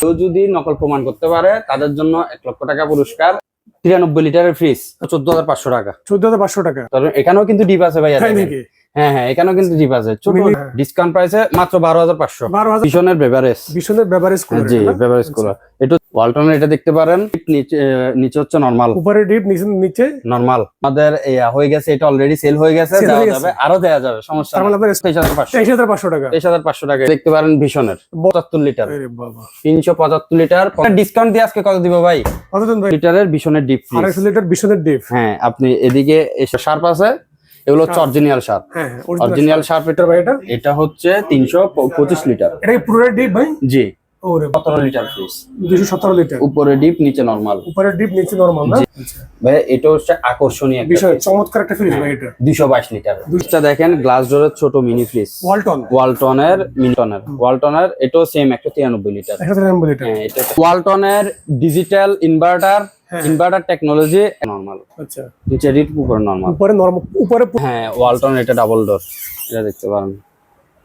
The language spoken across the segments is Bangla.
কেউ যদি নকল প্রমাণ করতে পারে তাদের জন্য এক লক্ষ টাকা পুরস্কার। তিরানব্বই লিটারের ফ্রিজ চোদ্দ হাজার পাঁচশো টাকা। চোদ্দ হাজার পাঁচশো টাকা। এখানেও কিন্তু ডিপ আছে ভাই হ্যাঁ হ্যাঁ এখানেও কিন্তু ডিপ আছে। ছোট। ডিসকাউন্ট প্রাইসে মাত্র বারো হাজার পাঁচশো। বারো হাজার ভীষণের বেভারেজ ভীষণের বেভারেজ জি বেভারেজগুলো এটা ওয়ালটনের এটা দেখতে পারেন। নিচে নিচে হচ্ছে নর্মাল উপরে ডিপ নিচে নিচে নর্মাল আমাদের হয়ে গেছে এটা অলরেডি সেল হয়ে গেছে দেওয়া যাবে। আরও দেওয়া যাবে সমস্যা মানে তেইশ হাজার পাঁচশো। টাকা। তেইশ হাজার পাঁচশো টাকা। দেখতে পারেন ভীষণের। পঁচাত্তর লিটার তিনশো পঁচাত্তর লিটার ডিসকাউন্ট দিয়ে আজকে কত দিব ভাই? লিটারের ভীষণের ডিপ লিটার ভীষণের ডিপ হ্যাঁ আপনি এদিকে শার্প আছে? এগুলো হচ্ছে অরিজিনাল হ্যাঁ হ্যাঁ অরিজিনাল শার্প এটা লিটার ভাই এটা? এটা হচ্ছে তিনশো পঁচিশ লিটার। এটা কি পুরো ডিপ ভাই? জি। সতেরো লিটার ফ্রিজ দুশো সতেরো লিটার। উপরে ডিপ নিচে নর্মাল উপরে ডিপ নিচে নরমাল না? আচ্ছা। ভাই এটা হচ্ছে আকর্ষণীয় বিষয় চমৎকার একটা ফ্রিজ ভাই এটা। দুইশো বাইশ লিটার। ফ্রিজটা দেখেন গ্লাস ডোরের ছোট মিনি ফ্রিজ ওয়ালটন ওয়ালটনের মিনিটনের ওয়ালটনের এটাও সেম একশো তিরানব্বই লিটার। হ্যাঁ এটা ওয়ালটনের ডিজিটাল ইনভার্টার হ্যাঁ। ইনভার্টার টেকনোলজি নর্মাল আচ্ছা। নিচে ডিপ উপরে নরমাল উপরে নরমাল উপরে হ্যাঁ ওয়ালটন এটা ডাবল ডোর এটা দেখতে পারেন।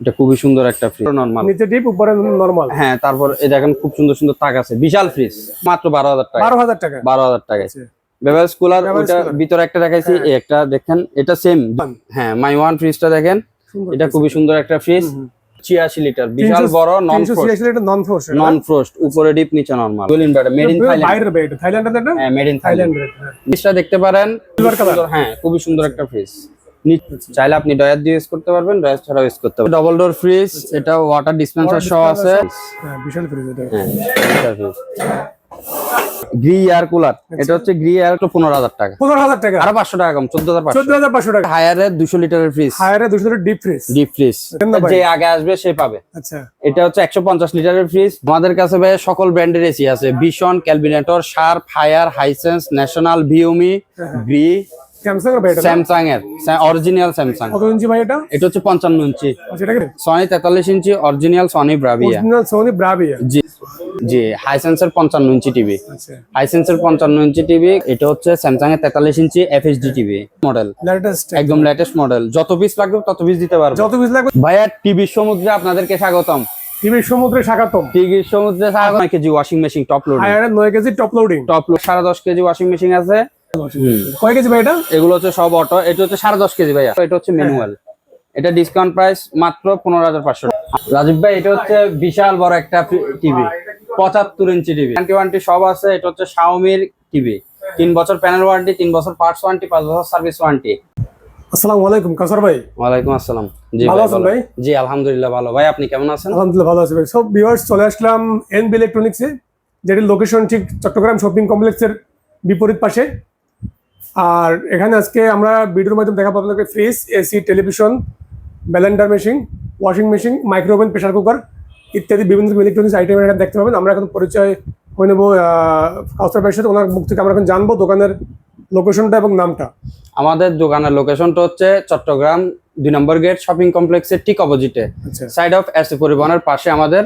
এটা খুবই সুন্দর একটা ফ্রিজ নর্মাল নিচে ডিপ উপরে নরমাল হ্যাঁ তারপর এই দেখেন খুব সুন্দর সুন্দর তাক আছে। বিশাল ফ্রিজ মাত্র বারো হাজার টাকা। বারো হাজার টাকা। বারো হাজার টাকায়। আচ্ছা। Beverage cooler cooler। ভিতরে একটা দেখাইছি এই একটা দেখেন এটা সেম হ্যাঁ মাই ওয়ান ফ্রিজটা দেখেন। এটা খুবই সুন্দর একটা ফ্রিজ ছিয়াশি লিটার বিশাল বড় non litre non frost non frost উপরে ডিপ নিচে normal dual inverter made in Thailand বাইরের থাইল্যান্ডের এটা? হ্যাঁ মেড ইন থাইল্যান্ড ফ্রিজটা দেখতে পারেন। Color। সুন্দর, হ্যাঁ খুবই সুন্দর একটা ফ্রিজ চাইলে আপনি ডয়ার দিয়ে ইউজ করতে পারবেন ডয়ার ছাড়াও ইউজ করতে পারবেন। ডবল ডোর ফ্রিজ এটা ওয়াটার ডিসপেন্সার সহ আছে। হ্যাঁ বিশাল ফ্রিজ এটা। হ্যাঁ গ্রি এয়ার কুলার। এটা হচ্ছে গ্রি এয়ার পনেরো হাজার টাকা। পনেরো হাজার টাকা। আরও পাঁচশো টাকা কম চোদ্দ হাজার চোদ্দ হাজার পাঁচশো টাকা। হায়ারের দুশো লিটারের ফ্রিজ হায়ারে দুশো litre deep fridge deep fridge. যে আগে আসবে সে পাবে। আচ্ছা। এটা হচ্ছে একশো পঞ্চাশ লিটারের ফ্রিজ আমাদের কাছে ভাই সকল ব্র্যান্ডের এসি আছে। Vision Kelvinator Sharp Haier Hisense National ভিউমি Gree Samsung এর এটা স্যামসাং এর অরিজিনাল স্যামসাং কত ইঞ্চি ভাই এটা? এটা হচ্ছে পঞ্চান্ন ইঞ্চি। আচ্ছা এটা কি? সনি তেতাল্লিশ inch original Sony Bravia original Sony Bravia জি জি হাইসেন্সের পঞ্চান্ন ইঞ্চি টিভি। আচ্ছা। হাইসেন্সের পঞ্চান্ন ইঞ্চি টিভি এটা হচ্ছে স্যামসাং এর তেতাল্লিশ inch FSD TV model latest একদম লেটেস্ট মডেল যত পিস লাগবে তত পিস দিতে পারব। যত পিস লাগবে। ভাইয়া টিভির সমুদ্রে আপনাদেরকে স্বাগতম। টিভি সমুদ্রে স্বাগতম। টিভির সমুদ্রে স্বাগতম। KG washing machine top load হায়ারে KG top loading top load সাড়ে দশ কেজি ওয়াশিং মেশিন আছে। কয় কেজি ভাই এটা? এগুলো হচ্ছে সব অটো এটা হচ্ছে সাড়ে দশ কেজি ভাইয়া। এটা হচ্ছে ম্যানুয়াল এটা ডিসকাউন্ট প্রাইস মাত্র পনেরো হাজার পাঁচশো রাজীব ভাই এটা হচ্ছে বিশাল বড় একটা টিভি পঁচাত্তর ইঞ্চি টিভি ওয়ান্টি ওয়ান্টি সব আছে এটা হচ্ছে শাওমির টিভি তিন বছর প্যানেল ওয়ারেন্টি তিন বছর পার্টস ওয়ারেন্টি পাঁচ বছর সার্ভিস ওয়ারেন্টি আসসালামু আলাইকুম কাসার ভাই। ওয়ালাইকুম আসসালাম। জি ভালো ভাই আছেন ভাই? জি আলহামদুলিল্লাহ ভালো। ভাই আপনি কেমন আছেন? আলহামদুলিল্লাহ ভালো আছি ভাই। সব ভিউয়ার্স চলে আসলাম এন বি ইলেকট্রনিক্সে যেটির লোকেশন ঠিক চট্টগ্রাম শপিং কমপ্লেক্সের বিপরীত পাশে। আর এখানে আজকে আমরা ভিডিওর মাধ্যমে দেখাবো আপনাদেরকে fridge AC television blender machine washing machine microwave oven pressure cooker ইত্যাদি বিভিন্ন ইলেকট্রনিক্স আইটেম এখানে দেখতে পাবেন। আমরা এখন পরিচয় হয়ে নেব কাউসার ভাইয়ের সাথে। ওনার মুখ থেকে আমরা এখন জানব দোকানের লোকেশনটা এবং নামটা। আমাদের দোকানের লোকেশনটা হচ্ছে চট্টগ্রাম দুই নম্বর গেট শপিং কমপ্লেক্সের ঠিক অপোজিটে সাইড অফ এস পরিবহনের পাশে আমাদের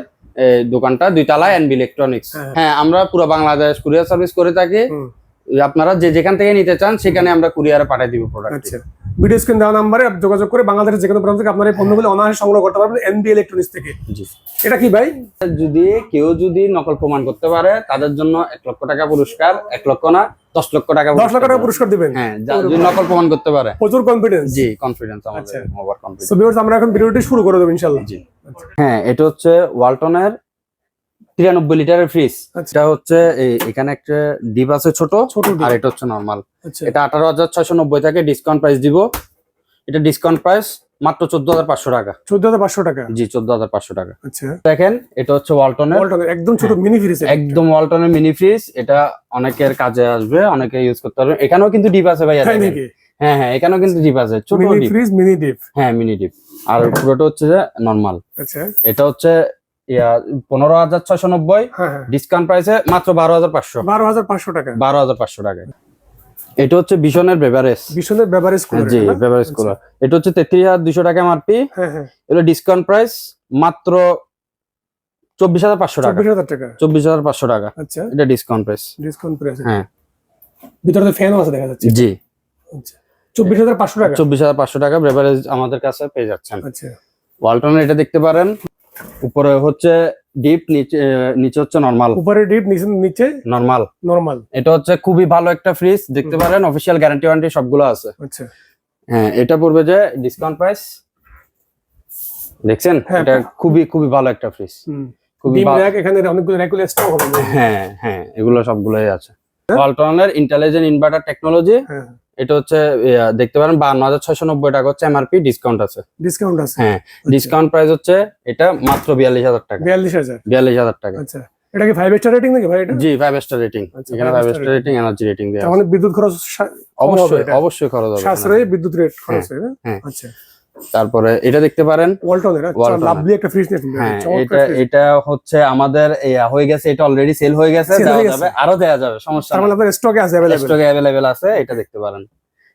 দোকানটা দুইতলা এনবি ইলেকট্রনিক্স হ্যাঁ। আমরা পুরো বাংলাদেশ কুরিয়ার সার্ভিস করে থাকি। আপনারা যে যেখান থেকে নিতে চান সেখানে আমরা কুরিয়ারে পাঠিয়ে দিব প্রোডাক্ট আচ্ছা। ভিডিও স্ক্রিন দেওয়া নাম্বারে যোগাযোগ করে বাংলাদেশের যে কোনো প্রান্ত থেকে আপনার এই পণ্যগুলো অনায়াসে সংগ্রহ করতে পারবেন এনবি ইলেকট্রনিক্স থেকে। জি। এটা কি ভাই? যদি কেউ যদি নকল প্রমাণ করতে পারে তাদের জন্য এক লক্ষ টাকা পুরস্কার এক লক্ষ না দশ লক্ষ টাকা দশ লক্ষ টাকা পুরস্কার। দিবেন? হ্যাঁ যদি নকল প্রমাণ করতে পারে। প্রচুর কনফিডেন্স জি কনফিডেন্স আমাদের আচ্ছা। ওভার কনফিডেন্স সো ভিউয়ার্স আমরা এখন ভিডিওটি শুরু করে দেবো ইনশাআল্লাহ। জি। হ্যাঁ এটা হচ্ছে ওয়ালটনের তিরানব্বই লিটারের ফ্রিজ আচ্ছা। এটা হচ্ছে এখানে একটা ডিপ আছে ছোট ছোট আর এটা হচ্ছে নর্মাল আচ্ছা। এটা আঠারো হাজার ছয়শো নব্বই থেকে ডিসকাউন্ট প্রাইস দিব। এটা ডিসকাউন্ট প্রাইস মাত্র চোদ্দ হাজার পাঁচশো টাকা। চোদ্দ হাজার পাঁচশো টাকা? জি চোদ্দ হাজার পাঁচশো টাকা। আচ্ছা। দেখেন এটা হচ্ছে ওয়ালটনের ওয়ালটন একদম ছোট মিনি ফ্রিজ একদম ওয়ালটনের মিনি ফ্রিজ এটা অনেকের কাজে আসবে অনেকে ইউজ করতে পারবে। এখানেও কিন্তু ডিপ আছে ভাইয়া। নাকি? হ্যাঁ হ্যাঁ এখানেও কিন্তু ডিপ আছে। ছোট mini deep fridge mini deep হ্যাঁ মিনি ডিপ আর পুরোটা হচ্ছে যে নর্মাল আচ্ছা। এটা হচ্ছে পনেরো হাজার ছয়শো নব্বই। হ্যাঁ হ্যাঁ। ডিসকাউন্ট প্রাইসে মাত্র বারো হাজার পাঁচশো। বারো হাজার পাঁচশো টাকা। বারো হাজার পাঁচশো টাকা। এটা হচ্ছে ভীষণের বেভারেজ ভীষণের বেভারেজ জি বেভারেজগুলো এটা হচ্ছে তেত্রিশ হাজার দুশো টাকা এমআরপি। হ্যাঁ হ্যাঁ। এটা ডিসকাউন্ট প্রাইস মাত্র চব্বিশ হাজার পাঁচশো টাকা। চব্বিশ হাজার পাঁচশো টাকা। আচ্ছা। এটা ডিসকাউন্ট প্রাইস ডিসকাউন্ট প্রাইস হ্যাঁ। ভিতরে তো ফ্যানও আছে দেখা যাচ্ছে। জি। আচ্ছা। চব্বিশ হাজার পাঁচশো টাকা। চব্বিশ হাজার পাঁচশো টাকা বেভারেজ আমাদের কাছে পেয়ে যাচ্ছেন। আচ্ছা। ওয়ালটনের এটা দেখতে পারেন। উপরে হচ্ছে ডিপ নিচে নিচে হচ্ছে নর্মাল উপরে ডিপ নিচে নিচে নর্মাল নর্মাল এটা হচ্ছে খুবই ভালো একটা ফ্রিজ দেখতে পারেন অফিসিয়াল গ্যারান্টি ওয়ারেন্টি সবগুলো আছে। আচ্ছা। হ্যাঁ এটা পড়বে যে ডিসকাউন্ট প্রাইস দেখছেন? হ্যাঁ। এটা খুবই খুবই ভালো একটা ফ্রিজ খুবই ভালো এখানে অনেকগুলো র্যাকুলে স্টক হবে। হ্যাঁ হ্যাঁ এগুলো সবগুলোই আছে। ওয়ালটনের ইন্টেলিজেন্ট ইনভার্টার টেকনোলজি এটা হচ্ছে দেখতে পারেন বান্ন হাজার ছয়শো নব্বই টাকা হচ্ছে এমআরপি ডিসকাউন্ট আছে। ডিসকাউন্ট আছে। হ্যাঁ ডিসকাউন্ট প্রাইস হচ্ছে এটা মাত্র বিয়াল্লিশ হাজার টাকা। বিয়াল্লিশ হাজার। বিয়াল্লিশ হাজার টাকা। আচ্ছা। এটা কি ফাইভ স্টার রেটিং নাকি ভাই এটা? জি ফাইভ স্টার রেটিং আচ্ছা, এখানে five star rating energy rating দেওয়া মানে বিদ্যুৎ খরচ হবে অবশ্যই অবশ্যই খরচ হবে। সাশ্রয়ী বিদ্যুৎ রেট খরচ হয় না? হ্যাঁ। আচ্ছা। তারপরে এটা দেখতে পারেন। লাভলি একটা ফ্রিজ হ্যাঁ এটা এটা হচ্ছে আমাদের হয়ে গেছে এটা অলরেডি সেল হয়ে গেছে দেওয়া যাবে আরও দেওয়া যাবে সমস্যা মানে স্টকে আছে স্টকে এটা দেখতে পারেন।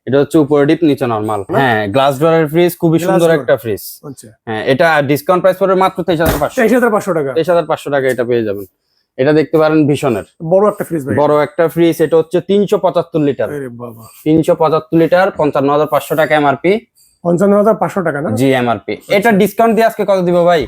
এটা হচ্ছে উপরে ডিপ নিচে নরমাল হ্যাঁ। গ্লাস ডোরের ফ্রিজ খুবই সুন্দর একটা ফ্রিজ আচ্ছা। হ্যাঁ এটা ডিসকাউন্ট প্রাইস পড়বে মাত্র তেইশ হাজার পাঁচশো। তেইশ হাজার পাঁচশো টাকা। তেইশ হাজার পাঁচশো টাকা এটা পেয়ে যাবেন। এটা দেখতে পারেন ভীষণের। বড় একটা ফ্রিজ বড় একটা ফ্রিজ এটা হচ্ছে তিনশো পঁচাত্তর লিটার। তিনশো পঁচাত্তর লিটার পঞ্চান্ন হাজার পাঁচশো টাকা এমআরপি পঞ্চান্ন হাজার পাঁচশো টাকা না? জি এমআরপি এটা ডিসকাউন্ট দিয়ে আজকে কত দিব ভাই?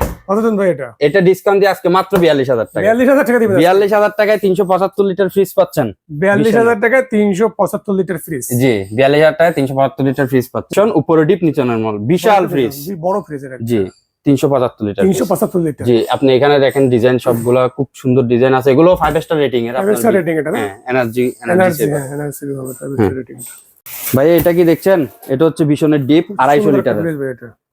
ভাই এটা? এটা ডিসকাউন্ট দিয়ে আজকে মাত্র বিয়াল্লিশ হাজার টাকা। বিয়াল্লিশ হাজার টাকা দিবেন বিয়াল্লিশ হাজার টাকায় তিনশো পঁচাত্তর লিটার ফ্রিজ পাচ্ছেন। বিয়াল্লিশ হাজার টাকায় তিনশো পঁচাত্তর লিটার ফ্রিজ জি বিয়াল্লিশ হাজার টাকায় তিনশো পঁচাত্তর লিটার ফ্রিজ পাচ্ছেন। উপরে ডিপ নিচে নর্মাল বিশাল ফ্রিজ বড় ফ্রিজ জি তিনশো পঁচাত্তর লিটার তিনশো পঁচাত্তর লিটার। জি আপনি এখানে দেখেন ডিজাইন সবগুলা খুব সুন্দর ডিজাইন আছে। এগুলো ফাইভ স্টার রেটিং এর। ফাইভ স্টার রেটিং এটা এনার্জি এনার্জি এনার্জি রেটিং ভাই এটা কি দেখছেন? এটা হচ্ছে বিশনের ডিপ আড়াইশো লিটারের।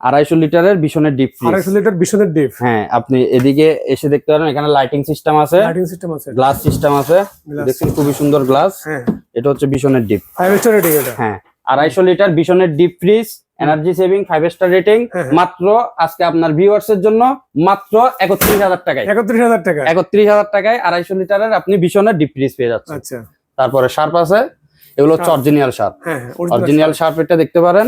আড়াইশো লিটারের বিশনের ডিপ আড়াইশো লিটার বিশনের ডিপ হ্যাঁ আপনি এদিকে এসে দেখতে পারেন এখানে লাইটিং সিস্টেম আছে। লাইটিং সিস্টেম আছে। গ্লাস সিস্টেম আছে। দেখছেন খুবই সুন্দর গ্লাস হ্যাঁ। এটা হচ্ছে বিশনের ডিপ ফাইভ স্টার রেটিং এটা। হ্যাঁ আড়াইশো litre বিশনের deep fridge energy saving five star rating. মাত্র আজকে আপনার ভিউয়ার্স এর জন্য মাত্র একত্রিশ হাজার টাকায়। একত্রিশ হাজার টাকা একত্রিশ হাজার টাকায় আড়াইশো লিটারের আপনি বিশনের ডিপ ফ্রিজ পেয়ে যাচ্ছেন। আচ্ছা। তারপরে শার্প আছে। এগুলো হচ্ছে অরিজিনাল শার্প হ্যাঁ হ্যাঁ অরিজিনাল শার্প এটা দেখতে পারেন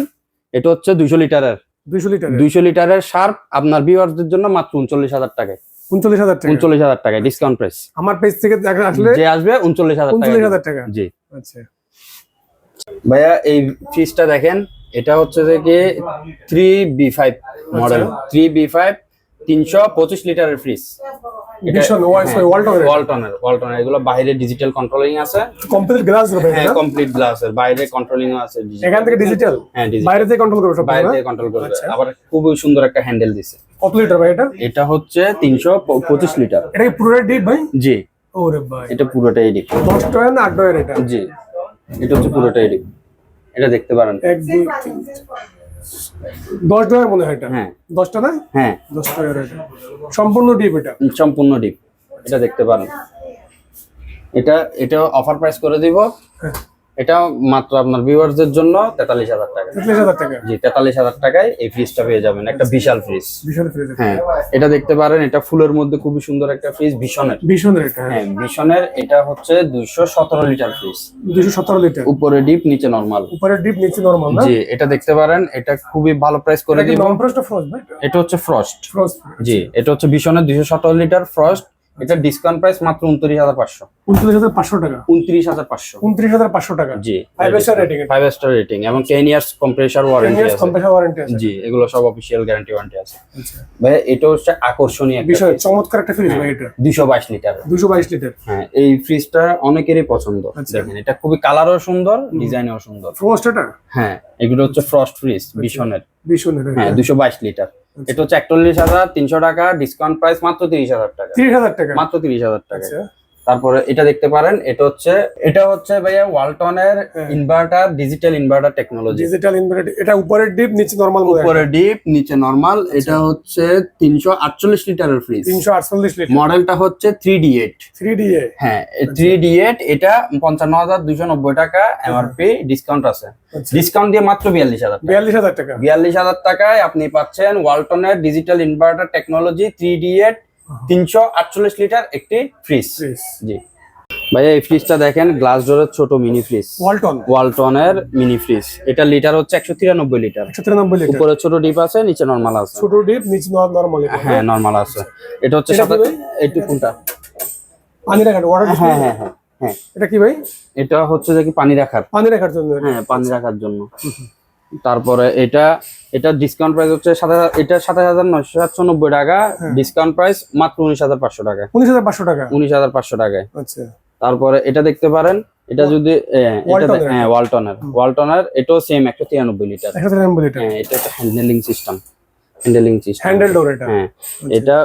এটা হচ্ছে দুইশো লিটারের। দুইশো লিটার দুইশো লিটারের শার্প আপনার ভিউয়ারদের জন্য মাত্র উনচল্লিশ হাজার টাকায়। উনচল্লিশ হাজার টাকা। উনচল্লিশ হাজার টাকায় ডিসকাউন্ট প্রাইস আমার পেজ থেকে আসলে যে আসবে উনচল্লিশ হাজার টাকা উনচল্লিশ হাজার টাকা। জি। আচ্ছা। ভাইয়া এই ফ্রিজটা দেখেন এটা হচ্ছে যে কি three B five model three B five তিনশো পঁচিশ লিটারের ফ্রিজ ওয়ালটনের ওয়ালটনের এগুলো বাইরে ডিজিটাল কন্ট্রোলিং আছে। কমপ্লিট গ্লাস হবে হ্যাঁ কমপ্লিট গ্লাসের বাইরে কন্ট্রোলিং আছে এখান থেকে ডিজিটাল হ্যাঁ বাইরে থেকে কন্ট্রোল করবে সব বাইরে থেকে কন্ট্রোল করবে। আচ্ছা। আবার খুবই সুন্দর একটা হ্যান্ডেল দিছে। কত লিটার ভাই এটা? এটা হচ্ছে তিনশো পঁচিশ লিটার এটা কি পুরো ডিপ ভাই? জি। ওরে ভাই এটা পুরোটাই ডিপ দশ টাকা না আট টাকার এটা? জি। এটা হচ্ছে পুরোটাই ডিপ এটা দেখতে পারেন। এক দুই তিন দশ ডলার মনে হয় এটা। হ্যাঁ। দশটা না? হ্যাঁ। দশ টাকার এটা সম্পূর্ণ ডিপ এটা? সম্পূর্ণ ডিপ। এটা দেখতে পারেন। এটা এটা অফার প্রাইস করে দিব। হ্যাঁ। এটা মাত্র আপনার ভিউয়ারদের জন্য তেতাল্লিশ হাজার টাকা। তেত্রিশ হাজার টাকা। জি তেতাল্লিশ হাজার টাকায় এই ফ্রিজটা পেয়ে যাবেন। একটা বিশাল ফ্রিজ ভীষণ ফ্রিজ হ্যাঁ এটা দেখতে পারেন এটা ফুলের মধ্যে খুবই সুন্দর একটা ফ্রিজ ভীষণের। ভীষণ রেট হ্যাঁ। হ্যাঁ ভীষণের এটা হচ্ছে দুইশো সতেরো লিটার ফ্রিজ দুশো সতেরো লিটার। উপরে ডিপ নিচে নরমাল উপরে ডিপ নিচে নরমাল না? জি এটা দেখতে পারেন এটা খুবই ভালো প্রাইস করে এটা দিব। এটা হচ্ছে ফ্রস্ট ফ্রস্ট জি এটা হচ্ছে ভীষণের দুইশো সতেরো লিটার ফ্রস্ট এটা ডিসকাউন্ট প্রাইস মাত্র উনত্রিশ হাজার পাঁচশো। উনত্রিশ হাজার পাঁচশো টাকা? উনত্রিশ হাজার পাঁচশো। উনত্রিশ হাজার পাঁচশো টাকা? জি five star rating five star rating এবং টেন ইয়ার্স কম্প্রেসার ওয়ারেন্টি আছে। কম্প্রেসার ওয়ারেন্টি আছে। জি এগুলো সব অফিসিয়াল গ্যারান্টি ওয়ারেন্টি আছে। আচ্ছা। ভাই এটা হচ্ছে আকর্ষণীয় একটা বিষয় চমৎকার একটা ফ্রিজ ভাই এটা। দুইশো বাইশ লিটার দুশো বাইশ লিটার। হ্যাঁ এই ফ্রিজটা অনেকেরই পছন্দ আচ্ছা। দেখেন এটা খুবই কালারও সুন্দর ডিজাইনও সুন্দর। ফ্রস্ট এটা হ্যাঁ এগুলো হচ্ছে ফ্রস্ট ফ্রিজ ভীষণের। ভীষণ হ্যাঁ। দুশো বাইশ লিটার। এটা হচ্ছে একচল্লিশ হাজার তিনশো টাকা ডিসকাউন্ট প্রাইস মাত্র তিরিশ হাজার টাকা। তিরিশ হাজার টাকা। মাত্র তিরিশ হাজার টাকা। আচ্ছা। তারপরে এটা দেখতে পারেন এটা হচ্ছে এটা হচ্ছে ভাইয়া ওয়ালটনের হ্যাঁ। Inverter digital inverter technology. Digital inverter এটা উপরের ডিপ নিচে নরমাল উপরে ডিপ নিচে নরমাল এটা হচ্ছে তিনশো আটচল্লিশ লিটারের ফ্রিজ তিনশো আটচল্লিশ লিটার। মডেলটা হচ্ছে three D eight three D A হ্যাঁ থ্রি ডি এইট এটা পঞ্চান্ন হাজার দুইশো নব্বই টাকা এমআরপি ডিসকাউন্ট আছে। আচ্ছা। ডিসকাউন্ট দিয়ে মাত্র বিয়াল্লিশ হাজার টাকা। বিয়াল্লিশ হাজার টাকা। বিয়াল্লিশ হাজার টাকায় আপনি পাচ্ছেন ওয়ালটনের digital inverter technology three D eight তিনশো আটচল্লিশ লিটার একটি ফ্রিজ। জি। ভাইয়া এই ফ্রিজটা দেখেন গ্লাস ডোরের ছোট মিনি ফ্রিজ। ওয়ালটন। ওয়ালটনের মিনি ফ্রিজ। এটা লিটার হচ্ছে একশো তিরানব্বই লিটার। তিরানব্বই লিটার। উপরে ছোট ডিপ আছে নিচে নর্মাল আছে। ছোট ডিপ নিচে নরমাল হ্যাঁ নর্মাল আছে। এটা হচ্ছে এইটু কোনটা? পানি রাখার ওয়াটার হ্যাঁ হ্যাঁ হ্যাঁ হ্যাঁ। এটা কি ভাই? এটা হচ্ছে যে কি পানি রাখার। পানি রাখার জন্য। হ্যাঁ পানি রাখার জন্য। তারপরে এটা এটা ডিসকাউন্ট প্রাইস হচ্ছে এটা সাতাশ হাজার নয়শো সাতশো টাকা। হ্যাঁ। ডিসকাউন্ট প্রাইস মাত্র উনিশ হাজার পাঁচশো টাকা। উনিশ হাজার পাঁচশো টাকা? উনিশ হাজার পাঁচশো টাকায়। আচ্ছা। তারপরে এটা দেখতে পারেন এটা যদি এটা হ্যাঁ ওয়ালটনের ওয়ালটনের এটাও সেম একশো তিরানব্বই লিটার। একশো তিরানব্বই লিটার। হ্যাঁ এটা একটা handling system handling system handle door এটা। হ্যাঁ এটা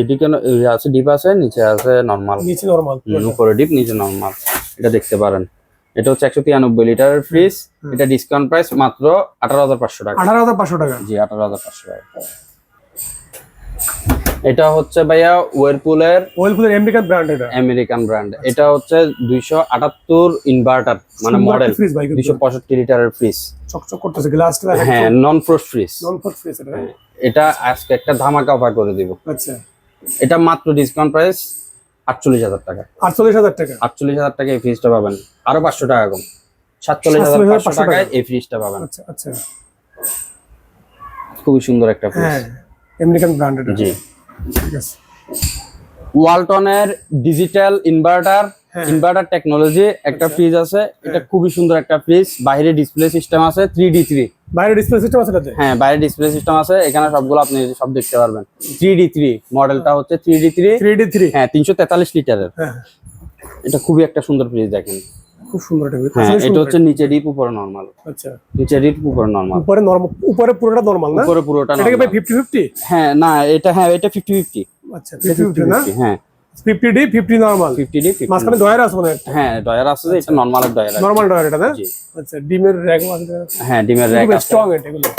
এদিকে আছে ডিপ আছে নিচে আছে নর্মাল নিচে নর্মাল উপরে ডিপ নিচে নর্মাল এটা দেখতে পারেন। এটা হচ্ছে একশো তিরানব্বই লিটারের ফ্রিজ। এটা ডিসকাউন্ট প্রাইস মাত্র আঠারো হাজার পাঁচশো টাকা। আঠারো হাজার পাঁচশো টাকা? জি আঠারো হাজার পাঁচশো টাকা। এটা হচ্ছে ভাইয়া ওয়ারপুলের ওয়েলপুলের আমেরিকান ব্র্যান্ড এটা? আমেরিকান ব্র্যান্ড এটা হচ্ছে দুইশো আটাত্তর ইনভার্টার মানে মডেল ফ্রিজ ভাই দুইশো পঁয়ষট্টি লিটারের ফ্রিজ চকচক করতেছে গ্লাসটা হ্যাঁ non frost fridge non for fridge এটা এটা আজকে একটা ধামাকা অফার করে দিব। আচ্ছা। এটা মাত্র ডিসকাউন্ট প্রাইস আটচল্লিশ হাজার টাকা। আটচল্লিশ হাজার টাকা? আটচল্লিশ হাজার টাকা এই ফ্রিজটা পাবেন। আরও পাঁচশো টাকা কম। সাতচল্লিশ হাজার 47,500 পাঁচশো টাকায় এই ফ্রিজটা পাবেন। আচ্ছা আচ্ছা। খুবই সুন্দর একটা ফ্রিজ আমেরিকান ব্র্যান্ডেড জি। ঠিক আছে। ওয়ালটনের ডিজিটাল ইনভার্টার। ইনভার্টার টেকনোলজি একটা ফ্রিজ আছে এটা খুবই সুন্দর একটা ফ্রিজ বাইরে ডিসপ্লে সিস্টেম আছে থ্রি ডি থ্রি বাইরে ডিসপ্লে সিস্টেম আছে হ্যাঁ বাইরে ডিসপ্লে সিস্টেম আছে এখানে সবগুলো আপনি সব দেখতে পারবেন। থ্রি ডি থ্রি মডেলটা হচ্ছে three D three three D three হ্যাঁ তিনশো তেতাল্লিশ লিটারের। হ্যাঁ। এটা খুবই একটা সুন্দর ফ্রিজ দেখেন। খুব সুন্দর এটা। হ্যাঁ এটা হচ্ছে নিচে ডিপ উপরে নর্মাল আচ্ছা। নিচে ডিপ উপরে নর্মাল উপরে নরমাল উপরে পুরোটা নরমাল না? উপরে পুরোটা এটা কি ভাই normal। ফিফটি ফিফটি হ্যাঁ না এটা হ্যাঁ এটা ফিফটি ফিফটি আচ্ছা ফিফটি ফিফটি না? হ্যাঁ। Fifty D fifty normal fifty D মাঝখানে ডয়ার আছে মানে হ্যাঁ ডয়ার আছে যে এটা নর্মালের ডয়ার আছে নরমাল ডয়ার এটা না জি আচ্ছা ডিমের র্যাক আছে হ্যাঁ ডিমের র্যাক আছে স্ট্রং এটা এগুলো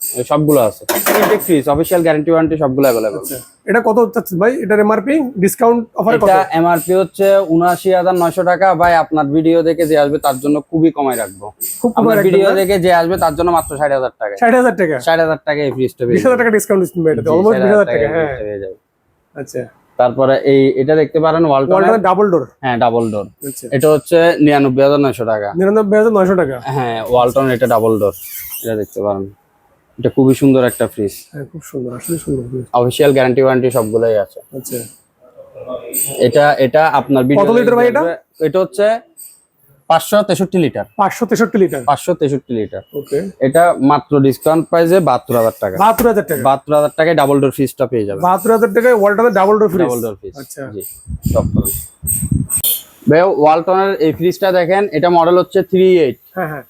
এই সবগুলো আছে intact fridge official guarantee warranty সবগুলো अवेलेबल আচ্ছা এটা কত চাচ্ছেন ভাই এটার এমআরপি ডিসকাউন্ট অফারে কত এটা এমআরপি হচ্ছে উনআশি হাজার নয়শো টাকা ভাই আপনার ভিডিও দেখে যে আসবে তার জন্য খুবই কমাই রাখবো খুব কম আপনার রাখবেন ভিডিও না? দেখে যে আসবে তার জন্য মাত্র ষাট হাজার টাকা ষাট হাজার টাকা ষাট হাজার টাকা এই ফ্রিজটা বিশ হাজার টাকা ডিসকাউন্ট দিচ্ছেন এটাতে অলমোস্ট বিশ হাজার টাকা হ্যাঁ পেয়ে যাবে আচ্ছা তারপরে এই এটা দেখতে পারেন ওয়ালটন ডাবল ডোর হ্যাঁ ডাবল ডোর আচ্ছা। এটা হচ্ছে নিরানব্বই হাজার নয়শো টাকা। নিরানব্বই হাজার নয়শো টাকা। হ্যাঁ ওয়ালটন এটা ডাবল ডোর এটা দেখতে পারেন। এটা খুবই সুন্দর একটা ফ্রিজ হ্যাঁ খুব সুন্দর আসলে সুন্দর অফিসিয়াল গ্যারান্টি ওয়ারেন্টি সবগুলোই আছে। আচ্ছা। এটা এটা আপনার কত লিটার ভাই এটা? এটা হচ্ছে পাঁচশো তেষট্টি লিটার। পাঁচশো তেষট্টি লিটার। পাঁচশো তেষট্টি লিটার। ওকে। এটা মাত্র ডিসকাউন্ট প্রাইসে বাহাত্তর হাজার টাকা। বাহাত্তর হাজার টাকা। বাহাত্তর হাজার টাকায় ডাবল ডোর ফ্রিজটা পেয়ে যাবেন। বাহাত্তর হাজার টাকায় ওয়ালটনের double door fridge double door fridge আচ্ছা। জি সব ওয়ালটনের এই ফ্রিজটা দেখেন এটা মডেল হচ্ছে থ্রি এইট হ্যাঁ হ্যাঁ।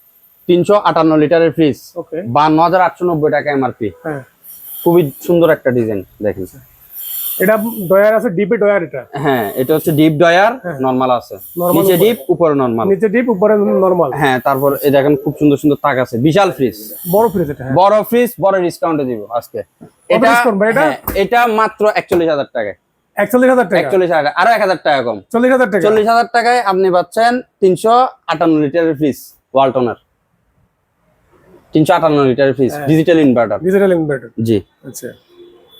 তিনশো আটান্ন লিটারের ফ্রিজ ওকে। বান্ন হাজার আটশো নব্বই টাকা এমআরপি হ্যাঁ। খুবই সুন্দর একটা ডিজাইন দেখেন। এটা ডয়ার আছে ডিপে ডয়ার এটা। হ্যাঁ এটা হচ্ছে ডিপ ডয়ার নর্মাল আছে। নিচে ডিপ উপরে নর্মাল। নিচে ডিপ উপরে নরমাল। হ্যাঁ তারপর এই দেখেন খুব সুন্দর সুন্দর তাক আছে বিশাল ফ্রিজ বড় ফ্রিজ এটা হ্যাঁ। বড় ফ্রিজ বড় ডিসকাউন্টে দিব আজকে। এটা? হ্যাঁ, এটা মাত্র একচল্লিশ হাজার টাকায়। একচল্লিশ হাজার টাকা? একচল্লিশ হাজার টাকা আরও এক হাজার টাকা কম। চল্লিশ হাজার টাকা? চল্লিশ হাজার টাকায় আপনি পাচ্ছেন তিনশো আটান্ন লিটারের ফ্রিজ ওয়ালটনের তিনশো আটান্ন লিটারের ফ্রিজ হ্যাঁ। ডিজিটাল ইনভার্টার ডিজিটাল ইনভার্টার জি। আচ্ছা।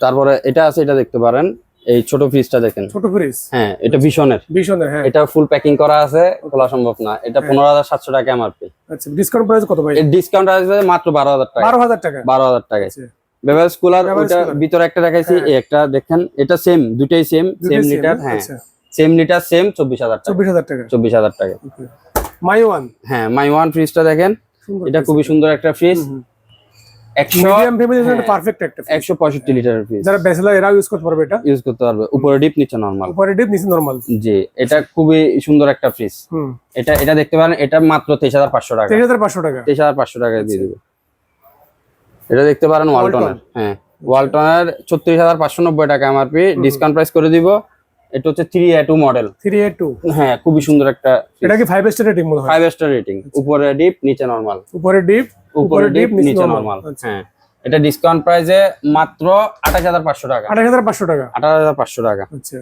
তারপরে এটা আছে এটা দেখতে পারেন। এই ছোট ফ্রিজটা দেখেন। ছোট ফ্রিজ হ্যাঁ এটা ভীষণের। ভীষণের হ্যাঁ। এটা ফুল প্যাকিং করা আছে খোলা সম্ভব না। এটা পনেরো হাজার সাতশো টাকা এমআরপি আচ্ছা ডিসকাউন্ট প্রাইস কত ভাই? ডিসকাউন্ট আসবে মাত্র বারো হাজার টাকা। বারো হাজার টাকা। বারো হাজার টাকায়। বেভারেজ কুলার ওটা হ্যাঁ। ভিতরে একটা দেখাইছি এই একটা দেখেন এটা সেম দুটাই সেম সেম লিটার হ্যাঁ। সেম লিটার সেম চব্বিশ হাজার টাকা। চব্বিশ হাজার টাকা। চব্বিশ হাজার টাকা। মাই ওয়ান হ্যাঁ মাই ওয়ান ফ্রিজটা দেখেন। এটা খুবই সুন্দর একটা ফ্রিজ মিডিয়াম ফ্যামিলির জন্য। পারফেক্ট একটা ফ্রিজ যারা ব্যাচেলার এরাও ইউজ করতে পারবে এটা? ইউজ করতে পারবে। উপরে ডিপ নিচে নর্মাল উপরে ডিপ নিচে নরমাল জি এটা খুবই সুন্দর একটা ফ্রিজ এটা এটা দেখতে পারেন এটা মাত্র তেইশ হাজার পাঁচশো টাকা। তেইশ হাজার পাঁচশো টাকা। তেইশ হাজার পাঁচশো টাকায় দিয়ে দিবে। এটা দেখতে পারেন ওয়ালটনের হ্যাঁ ওয়ালটনের টাকা এমআরপি ডিসকাউন্ট প্রাইস করে দিব। এটা হচ্ছে three A two model three eight two হ্যাঁ খুবই সুন্দর একটা এটা কি স্টার রেটিং মনে হয়? স্টার রেটিং উপরে ডিপ নিচে নর্মাল উপরে ডিপ উপরে ডিপ নিচে নর্মাল আচ্ছা। হ্যাঁ। এটা ডিসকাউন্ট প্রাইসে মাত্র আঠাশ হাজার পাঁচশো টাকা। আঠাশ হাজার পাঁচশো টাকা? আঠাশ হাজার পাঁচশো টাকা। আচ্ছা।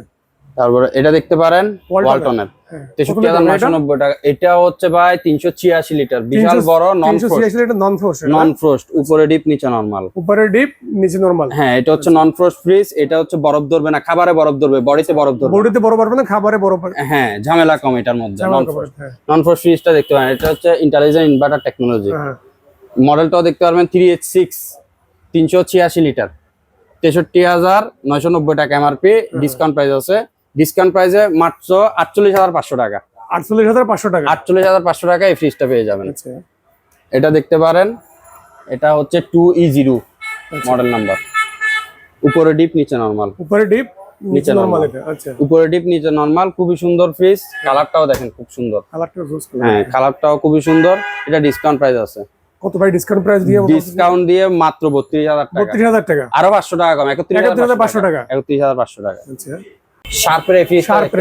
তারপরে এটা দেখতে পারেন ওয়ালটনের। হ্যাঁ। তেষট্টি হাজার নয়শো নব্বই টাকা। এটা হচ্ছে ভাই তিনশো ছিয়াশি লিটার। বিশাল বড় non non frost non frost উপরে ডিপ নিচে নরমাল উপরে ডিপ নিচে নরমাল হ্যাঁ এটা হচ্ছে নন ফ্রোস্ট ফ্রিজ এটা হচ্ছে বরফ ধরবে না খাবারে বরফ ধরবে বডিতে বরফ ধরবে। বডিতে বরফ পারবে না খাবারে বরফ হ্যাঁ ঝামেলা কম এটার মধ্যে নন ফ্রোস্ট নন ফ্রোস্ট ফ্রিজটা দেখতে পারেন এটা হচ্ছে ইন্টেলিজেন্ট ইনভার্টার টেকনোলজি হ্যাঁ। মডেলটাও দেখতে পারবেন থ্রি এইট সিক্স তিনশো ছিয়াশি লিটার তেষট্টি হাজার নয়শো নব্বই টাকা এমআরপি ডিসকাউন্ট প্রাইস আছে। ডিসকাউন্ট প্রাইসে মাত্র আটচল্লিশ হাজার পাঁচশো টাকা। আটচল্লিশ হাজার পাঁচশো টাকা। আটচল্লিশ হাজার পাঁচশো টাকা এই ফ্রিজটা পেয়ে যাবেন। আচ্ছা। এটা দেখতে পারেন এটা হচ্ছে two E zero model number উপরে ডিপ নিচে নরমাল উপরে ডিপ নিচে নরমাল আচ্ছা। উপরে ডিপ নিচে নর্মাল খুবই সুন্দর ফ্রিজ কালারটাও দেখেন খুব সুন্দর। কালারটা রোজ হ্যাঁ কালারটাও খুবই সুন্দর। এটা ডিসকাউন্ট প্রাইস আছে। কত ভাই ডিসকাউন্ট প্রাইস দিয়ে ডিসকাউন্ট দিয়ে মাত্র বত্রিশ হাজার টাকা। বত্রিশ হাজার টাকা? আরও পাঁচশো টাকা কম একত্রিশ একত্রিশ হাজার হাজার পাঁচশো টাকা। একত্রিশ হাজার পাঁচশো টাকা। আচ্ছা। শার্পের এর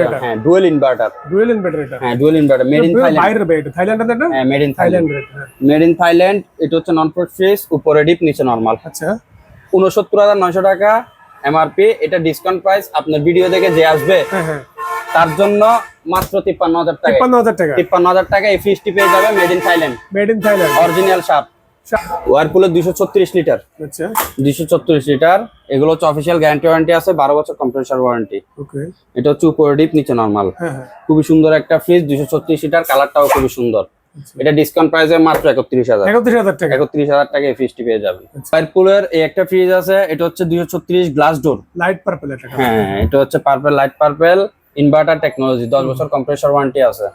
এটা। হ্যাঁ ডুয়েল ইনভার্টার ডুয়েল ইনভার্টার এটা হ্যাঁ dual inverter made in Thailand থাইল্যান্ডের এটা। হ্যাঁ made in Thailand made in Thailand এটা হচ্ছে নন পোর্ট ফ্রিজ উপরে ডিপ নিচে নরমাল আচ্ছা। উনসত্তর হাজার নয়শো টাকা এমআরপি এটা ডিসকাউন্ট প্রাইস আপনার ভিডিও দেখে যে আসবে হ্যাঁ হ্যাঁ। তার জন্য মাত্র তিপ্পান্ন হাজার টাকা তিপ্পান্ন হাজার টাকা। তিপ্পান্ন হাজার টাকা এই ফ্রিজটি পেয়ে যাবে made in Thailand made in Thailand original Sharp ওয়ারপুলের দুশো ছত্রিশ লিটার আচ্ছা। দুশো ছত্রিশ লিটার এগুলো হচ্ছে অফিসিয়াল গ্যারান্টি ওয়ারেন্টি আছে বারো বছর কম্প্রেসার ওয়ারেন্টি এটা হচ্ছে উপরে ডিপ নিচে নরমাল হ্যাঁ হ্যাঁ। খুবই সুন্দর একটা ফ্রিজ দুশো ছত্রিশ লিটার কালারটাও খুবই সুন্দর। এটা ডিসকাউন্ট প্রাইসে মাত্র একত্রিশ হাজার। একত্রিশ হাজার টাকা। একত্রিশ হাজার টাকা এই ফ্রিজটি পেয়ে যাবেন। ওয়ারপুলের এই একটা ফ্রিজ আছে এটা হচ্ছে দুশো ছত্রিশ গ্লাস ডোর লাইট পার্পল এটা হ্যাঁ এটা হচ্ছে purple light purple inverter technology দশ বছর কম্প্রেসার ওয়ারেন্টি আছে।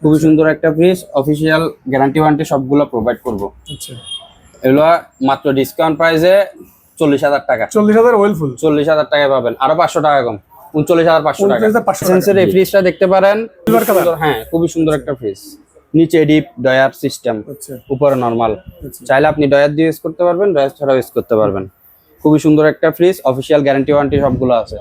খুবই সুন্দর একটা ফ্রিজ অফিসিয়াল গ্যারান্টি ওয়ারেন্টি সবগুলো প্রোভাইড করব। আচ্ছা। এগুলো মাত্র ডিসকাউন্ট প্রাইসে চল্লিশ হাজার টাকা। চল্লিশ হাজার ওয়েলফুল চল্লিশ হাজার টাকায় পাবেন। আরও পাঁচশো টাকা কম। উনচল্লিশ হাজার পাঁচশো টাকা। সেন্সের এই ফ্রিজটা দেখতে পারেন। হ্যাঁ খুবই সুন্দর একটা ফ্রিজ নিচে ডিপ ডয়ার সিস্টেম উপরে নর্মাল আচ্ছা। চাইলে আপনি ডয়ার দিয়ে ইউজ করতে পারবেন ডয়ার ছাড়াও ইউজ করতে পারবেন। খুবই সুন্দর একটা ফ্রিজ অফিসিয়াল গ্যারান্টি ওয়ারেন্টি সবগুলো আছে।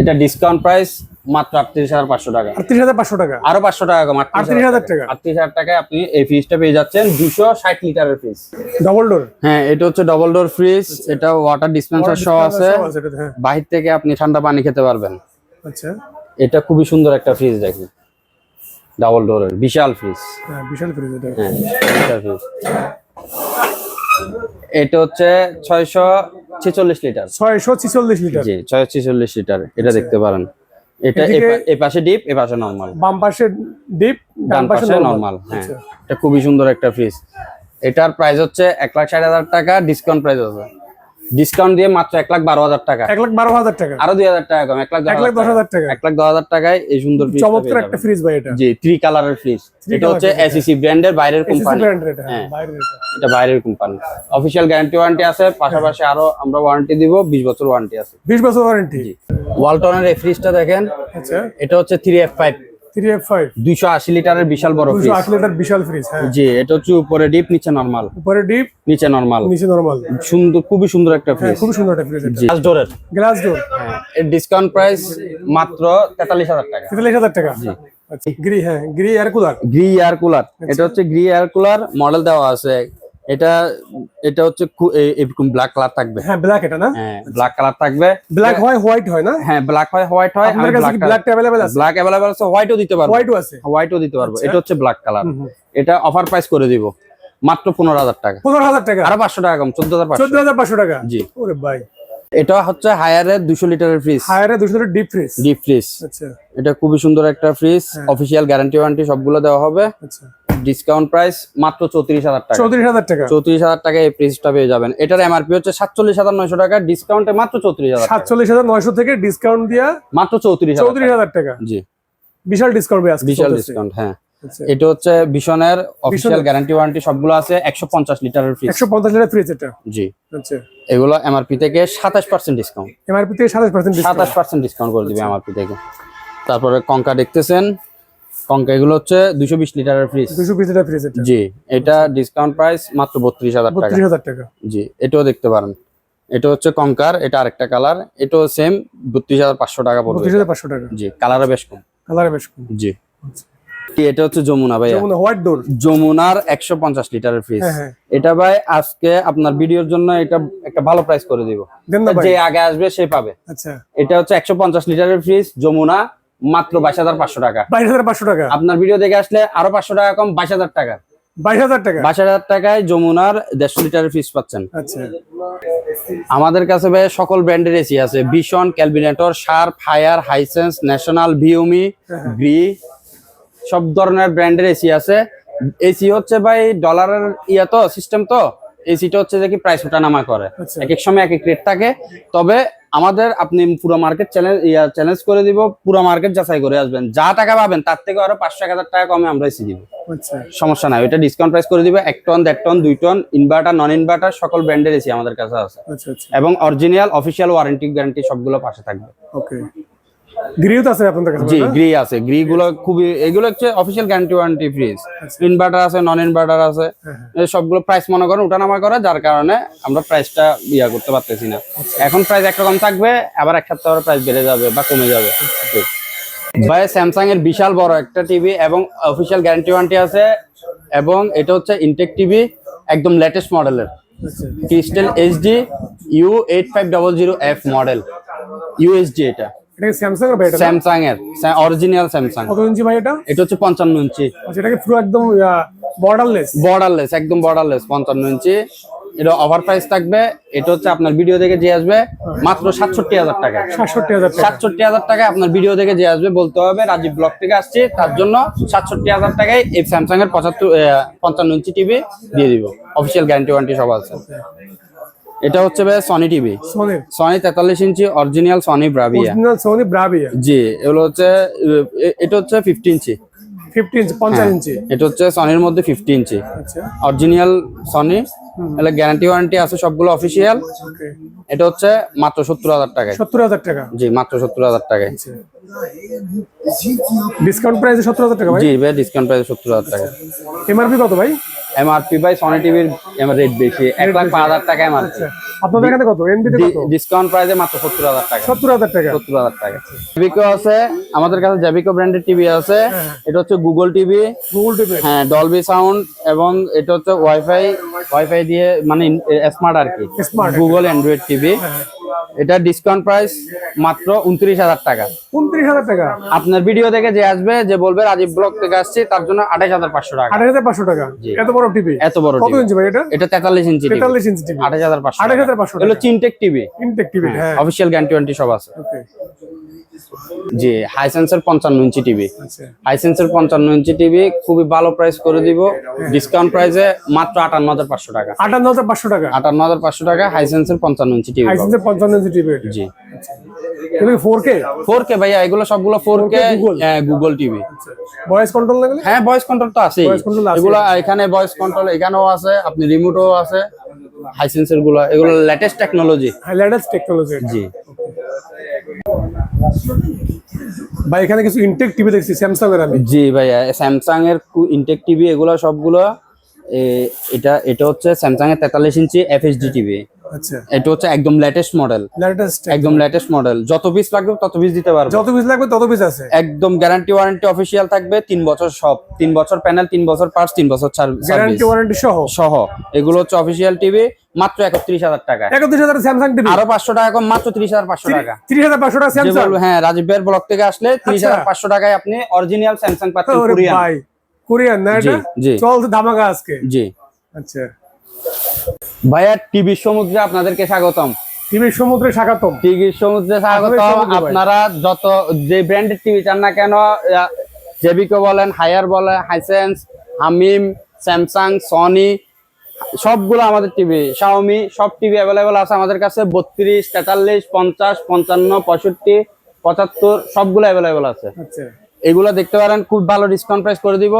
এটা ডিসকাউন্ট প্রাইস মাত্র আটত্রিশ হাজার পাঁচশো টাকা। আটত্রিশ হাজার পাঁচশো টাকা? আরও পাঁচশো টাকা কম আটত্রিশ হাজার টাকা। আটত্রিশ হাজার টাকায় আপনি এই ফ্রিজটা পেয়ে যাচ্ছেন দুশো ষাট লিটারের ফ্রিজ ডবল ডোর হ্যাঁ এটা হচ্ছে ডবল ডোর ফ্রিজ এটা ওয়াটার ডিসপেন্সার সহ আছে। হ্যাঁ। বাহির থেকে আপনি ঠান্ডা পানি খেতে পারবেন। আচ্ছা। এটা খুবই সুন্দর একটা ফ্রিজ দেখি ডাবল ডোরের বিশাল ফ্রিজ হ্যাঁ বিশাল ফ্রিজ এটা। হ্যাঁ বিশাল ফ্রিজ এটা হচ্ছে ছয়শো ছেচল্লিশ লিটার। ছয়শো ছেচল্লিশ লিটার। জি ছয়শো ছেচল্লিশ লিটার এটা দেখতে পারেন। এটা এ পাশে ডিপ এ পাশে নর্মাল। বাম পাশে ডিপ ডান পাশে নর্মাল। হ্যাঁ। আচ্ছা। এটা খুবই সুন্দর একটা ফ্রিজ এটার প্রাইস হচ্ছে এক লাখ ষাট হাজার টাকা ডিসকাউন্ট প্রাইস আছে। ডিসকাউন্ট দিয়ে মাত্র এক লাখ বারো হাজার টাকা। এক লাখ বারো হাজার টাকা। আরও দুই হাজার টাকা কম এক লাখ এক লাখ দশ হাজার টাকা। এক লাখ দশ হাজার টাকায় এই সুন্দর চমৎকার একটা ফ্রিজ ভাই এটা। জি থ্রি কালারের ফ্রিজ এটা হচ্ছে এসিসি ব্র্যান্ডের বাইরের কোম্পানি এটা হ্যাঁ। বাইরের এটা। এটা বাইরের কোম্পানি অফিসিয়াল গ্যারান্টি ওয়ারেন্টি আছে পাশাপাশি আরও আমরা ওয়ারেন্টি দিব বিশ বছর ওয়ারেন্টি আছে। বিশ বছর ওয়ারেন্টি ওয়ালটনের এই ফ্রিজটা দেখেন। আচ্ছা। এটা হচ্ছে three F five three F five দুইশো আশি লিটারের বিশাল বড় ফ্রিজ আশি লিটার বিশাল ফ্রিজ হ্যাঁ। জি এটা হচ্ছে উপরে ডিপ নিচে নরমাল উপরে ডিপ নিচে নরমাল নিচে নরমাল সুন্দর খুবই সুন্দর একটা ফ্রিজ খুব সুন্দর একটা ফ্রিজ এটা। গ্লাস ডোরের গ্লাস ডোর হ্যাঁ এর ডিসকাউন্ট প্রাইস মাত্র তেতাল্লিশ হাজার টাকা। তেতাল্লিশ হাজার টাকা? আচ্ছা গ্রি হ্যাঁ Gree air cooler Gree air cooler এটা হচ্ছে গ্রি এয়ার কুলার মডেল দেওয়া আছে এটা এটা হচ্ছে এরকম ব্ল্যাক কালার থাকবে। হ্যাঁ ব্ল্যাক এটা না? হ্যাঁ ব্ল্যাক কালার থাকবে। ব্ল্যাক হয় হোয়াইট হয় না? হ্যাঁ ব্ল্যাক হয় হোয়াইট হয় কাছে ব্ল্যাক অ্যাভেলেবেল আছে? ব্ল্যাক अवेलेबल আছে হোয়াইটও দিতে পারব। হোয়াইটও আছে? হোয়াইটও দিতে পারব। আচ্ছা। এটা হচ্ছে ব্ল্যাক কালার। এটা অফার প্রাইস করে দিব। মাত্র পনেরো হাজার টাকা। পনেরো হাজার টাকা? আর পাঁচশো টাকা কম চোদ্দ হাজার পাঁচশো। চোদ্দ হাজার পাঁচশো টাকা? জি। ওরে ভাই। এটা হচ্ছে হায়ারে দুশো লিটারের ফ্রিজ হায়ারে দুশো litre deep fridge deep fridge আচ্ছা। এটা খুবই সুন্দর একটা ফ্রিজ। অফিসিয়াল গ্যারান্টি ওয়ারেন্টি সবগুলো দেওয়া হবে। আচ্ছা। ডিসকাউন্ট প্রাইস মাত্র চৌত্রিশ হাজার টাকা। চৌত্রিশ হাজার টাকা। চৌত্রিশ হাজার টাকা এই ফ্রিজটা পেয়ে যাবেন। এটার এমআরপি হচ্ছে সাতচল্লিশ হাজার নয়শো টাকা। ডিসকাউন্টে মাত্র চৌত্রিশ হাজার। সাতচল্লিশ হাজার নয়শো থেকে ডিসকাউন্ট দিয়া মাত্র চৌত্রিশ চৌত্রিশ হাজার টাকা। জি। বিশাল ডিসকাউন্ট বিশাল ডিসকাউন্ট হ্যাঁ। এটা হচ্ছে ভীষণের অফিসিয়াল গ্যারান্টি ওয়ারেন্টি সবগুলো আছে একশো পঞ্চাশ লিটারের ফ্রিজ একশো পঞ্চাশ লিটার ফ্রিজ এটা? জি। আচ্ছা। এগুলো এমআরপি থেকে সাতাশ পার্সেন্ট ডিসকাউন্ট এমআরপি থেকে সাতাশ পার্সেন্ট সাতাশ পার্সেন্ট ডিসকাউন্ট করে দিবে এমআরপি থেকে। তারপরে কঙ্কা দেখতেছেন। কঙ্কা এগুলো হচ্ছে দুশো বিশ লিটারের ফ্রিজ দুশো পিস লিটার ফ্রিজ এটা? জি এটা ডিসকাউন্ট প্রাইস মাত্র বত্রিশ হাজার টাকা। বত্রিশ হাজার টাকা। জি এটাও দেখতে পারেন। এটা হচ্ছে কঙ্কার এটা আরেকটা কালার এটাও সেম বত্রিশ হাজার পাঁচশো টাকা পড়বে। বত্রিশ হাজার পাঁচশো টাকা। জি কালারে বেশ কম। কালারে বেশ কম। জি। এটা হচ্ছে যমুনা হোয়াইট ডোর। যমুনার একশো পঞ্চাশ লিটারের ফ্রিজ হ্যাঁ হ্যাঁ। এটা ভাই আজকে আপনার ভিডিওর জন্য এটা একটা ভালো প্রাইস করে দিব। ভাই যে আগে আসবে সে পাবে। আচ্ছা। এটা হচ্ছে একশো পঞ্চাশ লিটারের ফ্রিজ যমুনা মাত্র বাইশ হাজার পাঁচশো টাকা। বাইশ হাজার পাঁচশো টাকা। আপনার ভিডিও দেখে আসলে আরও পাঁচশো টাকা কম বাইশ হাজার টাকা। বাইশ হাজার টাকা। বাইশ হাজার টাকায় যমুনার দেড়শো লিটারের ফ্রিজ পাচ্ছেন। আচ্ছা। আমাদের কাছে ভাই সকল ব্র্যান্ডের এসি আছে। Vision Kelvinator Sharp Haier Hisense National Viomi Gree সব ধরনের ব্র্যান্ডের এসি আছে। এসি হচ্ছে ভাই ডলারের ইয়া তো সিস্টেম তো। এসিটা হচ্ছে যে কি প্রাইস ওঠানামা করে। আচ্ছা। এক এক সময় এক এক রেট থাকে। তবে আমাদের আপনি পুরো মার্কেট চ্যালেঞ্জ ইয়া চ্যালেঞ্জ করে দিব পুরো মার্কেট যাচাই করে আসবেন। যা টাকা পাবেন তার থেকে আরও পাঁচশো এক হাজার টাকা কমে আমরা এসি দিব। আচ্ছা। সমস্যা নাই ওইটা ডিসকাউন্ট প্রাইস করে দিব। এক টন দেড় টন দুই টন ইনভার্টার নন ইনভার্টার সকল ব্র্যান্ডের এসি আমাদের কাছে আছে। আচ্ছা এবং অরিজিনাল অফিসিয়াল ওয়ারেন্টি গ্যারান্টি সবগুলো পাশে থাকবে। ওকে গ্রিও আছে আপনাদের কাছে জি? গ্রি আছে। গ্রি গুলো খুবই এগুলো হচ্ছে অফিসিয়াল গ্যারান্টি ওয়ারেন্টি ফ্রিজ আচ্ছা। ইনভার্টার আছে নন ইনভার্টার আছে। হ্যাঁ, সবগুলো প্রাইস মনে করেন উঠানামা করে যার কারণে আমরা প্রাইসটা ইয়া করতে পারতেছি না। এখন প্রাইস একরকম থাকবে আবার এক সপ্তাহ পরে প্রাইস বেড়ে যাবে বা কমে যাবে। ভাই স্যামসাং এর বিশাল বড় একটা টিভি এবং অফিসিয়াল গ্যারান্টি ওয়ারেন্টি আছে এবং এটা হচ্ছে ইনটেক টিভি একদম লেটেস্ট মডেলের আচ্ছা। Crystal HD U eight five double zero F model USD এটা। এটা কি স্যামসাং এর ভাই এটা স্যামসাং এর অরিজিনাল স্যামসাং কত ইঞ্চি ভাই এটা? এটা হচ্ছে ইঞ্চি। আচ্ছা এটাকে পুরো একদম বর্ডারলেস বর্ডারলেস একদম বর্ডারলেস ইঞ্চি। এটা ওভার প্রাইস থাকবে। এটা হচ্ছে আপনার ভিডিও দেখে যে আসবে মাত্র সাতষট্টি হাজার টাকা সাতষট্টি হাজার টাকা। সাতষট্টি হাজার টাকা আপনার ভিডিও দেখে যে আসবে বলতে হবে রাজীব ব্লক থেকে আসছি তার জন্য সাতষট্টি হাজার টাকায় এই স্যামসাং এর পঁচাত্তর পঞ্চান্ন ইঞ্চি টিভি দিয়ে দিব। অফিসিয়াল গ্যারান্টি ওয়ারেন্টি সব আছে। এটা হচ্ছে ভাই সনি টিভি সোনির সনি তেতাল্লিশ inch original Sony Bravia Sony Bravia জি এগুলো হচ্ছে এটা হচ্ছে ফিফটি ইঞ্চি। ফিফটি ইঞ্চি এটা হচ্ছে সনির মধ্যে ফিফটি ইঞ্চি। আচ্ছা। অরিজিনাল সনি এগুলো গ্যারান্টি ওয়ারেন্টি আছে সবগুলো অফিসিয়াল এটা হচ্ছে মাত্র সত্তর হাজার টাকায়। সত্তর হাজার টাকা? জি মাত্র সত্তর হাজার টাকায়। ডিসকাউন্ট প্রাইসে সত্তর হাজার টাকা ভাই? জি ভাই ডিসকাউন্ট প্রাইস সত্তর হাজার টাকা। এমআরপি কত ভাই? এমআরপি বাই সনি টিভির রেট বেশি এক লাখ পাঁচ হাজার টাকা এমআরপি আচ্ছা। আপনাদের এখানে কত? এনবিতে কত? ডিসকাউন্ট প্রাইসে মাত্র সত্তর হাজার টাকা। সত্তর হাজার টাকা? সত্তর হাজার টাকা। জেবিকো আছে আমাদের কাছে জেবিকো ব্র্যান্ডের টিভি আছে। এটা হচ্ছে গুগল টিভি গুগল টিভি হ্যাঁ ডলবি সাউন্ড এবং এটা হচ্ছে ওয়াইফাই ওয়াইফাই দিয়ে মানে স্মার্ট আর কি। Smart। গুগল অ্যান্ড্রয়েড টিভি এটা ডিসকাউন্ট প্রাইস মাত্র উনত্রিশ হাজার টাকা। উনত্রিশ হাজার টাকা? আপনার ভিডিও দেখে যে আসবে যে বলবে রাজীব ব্লক থেকে আসছি তার জন্য আঠাশ হাজার পাঁচশো টাকা। আঠাশ হাজার পাঁচশো টাকা? এত বড় টিভি এত বড় কত ইঞ্চি ভাই এটা? এটা তেতাল্লিশ ইঞ্চি তেতাল্লিশ ইঞ্চি আঠাশ হাজার পাঁচশো আঠাশ হাজার পাঁচশো টাকা। চিনটেক টিভি চিনটেক টিভি অফিসিয়াল গ্যান্টি টোয়েন্টি সব আছে। ওকে জি হাইসেন্সের পঞ্চান্ন ইঞ্চি টিভি আচ্ছা। হাইসেন্সের পঞ্চান্ন ইঞ্চি টিভি খুবই ভালো প্রাইস করে দিব। ডিসকাউন্ট প্রাইসে মাত্র আটান্ন হাজার পাঁচশো টাকা। আটান্ন হাজার পাঁচশো টাকা? আটান্ন হাজার পাঁচশো টাকা হাইসেন্সের পঞ্চান্ন ইঞ্চি টিভি পঞ্চান্ন ইঞ্চি টিভি জি। কে ভাইয়া এগুলো সবগুলো গুগল টিভি ভয়েস কন্ট্রোল হ্যাঁ ভয়েস কন্ট্রোল তো আছে। এগুলো এখানে ভয়েস কন্ট্রোল এখানেও আছে আপনি রিমোটও আছে। হাইসেন্সেরগুলো এগুলো লেটেস্ট টেকনোলজি লেটেস্ট টেকনোলজি জি। ভাই এখানে কিছু ইনটেক টিভি দেখছি স্যামসাং এর আমি। জি ভাইয়া স্যামসাং এর ইনটেক টিভি এগুলো সবগুলো এটা এটা হচ্ছে স্যামসাং এর তেতাল্লিশ ইঞ্চি এফএসডি টিভি আচ্ছা। এটা হচ্ছে একদম লেটেস্ট মডেল লেটেস্ট একদম। লেটেস্ট মডেল যত পিস লাগবে তত পিস দিতে পারব। যত পিস লাগবে তত পিস আছে। একদম গ্যারান্টি ওয়ারেন্টি অফিসিয়াল থাকবে তিন বছর সব তিন বছর প্যানেল তিন বছর পার্টস তিন বছর সার্ভিস গ্যারান্টি ওয়ারেন্টি সহ? সহ। এগুলো হচ্ছে অফিসিয়াল টিভি মাত্র একত্রিশ হাজার টাকা। একত্রিশ হাজার স্যামসাং টিভি আরও পাঁচশো টাকা কম মাত্র ত্রিশ হাজার পাঁচশো টাকা। তিরিশ হাজার পাঁচশো টাকা স্যামসাং হ্যাঁ রাজীব ভাইয়ের ব্লক থেকে আসলে ত্রিশ হাজার পাঁচশো টাকায় আপনি অরিজিনাল স্যামসাং পাচ্ছেন কোরিয়ান কোরিয়ান না এটা। চলছে ধামাকা আজকে। জি। আচ্ছা। ভাইয়া টিভি সমুদ্রে আপনাদেরকে স্বাগতম। টিভির সমুদ্রে স্বাগতম। টিভির সমুদ্রে স্বাগতম। আপনারা যত যে ব্র্যান্ডের টিভি চান না কেন জেবিকো বলেন হায়ার বলেন হাইসেন্স হামিম স্যামসাং সনি সবগুলো আমাদের টিভি শাওমি সব টিভি অ্যাভেলেবেল আছে আমাদের কাছে। বত্রিশ তেতাল্লিশ পঞ্চাশ পঞ্চান্ন পঁয়ষট্টি পঁচাত্তর সবগুলো অ্যাভেলেবেল আছে। আচ্ছা। এগুলো দেখতে পারেন খুব ভালো ডিসকাউন্ট প্রাইস করে দিব।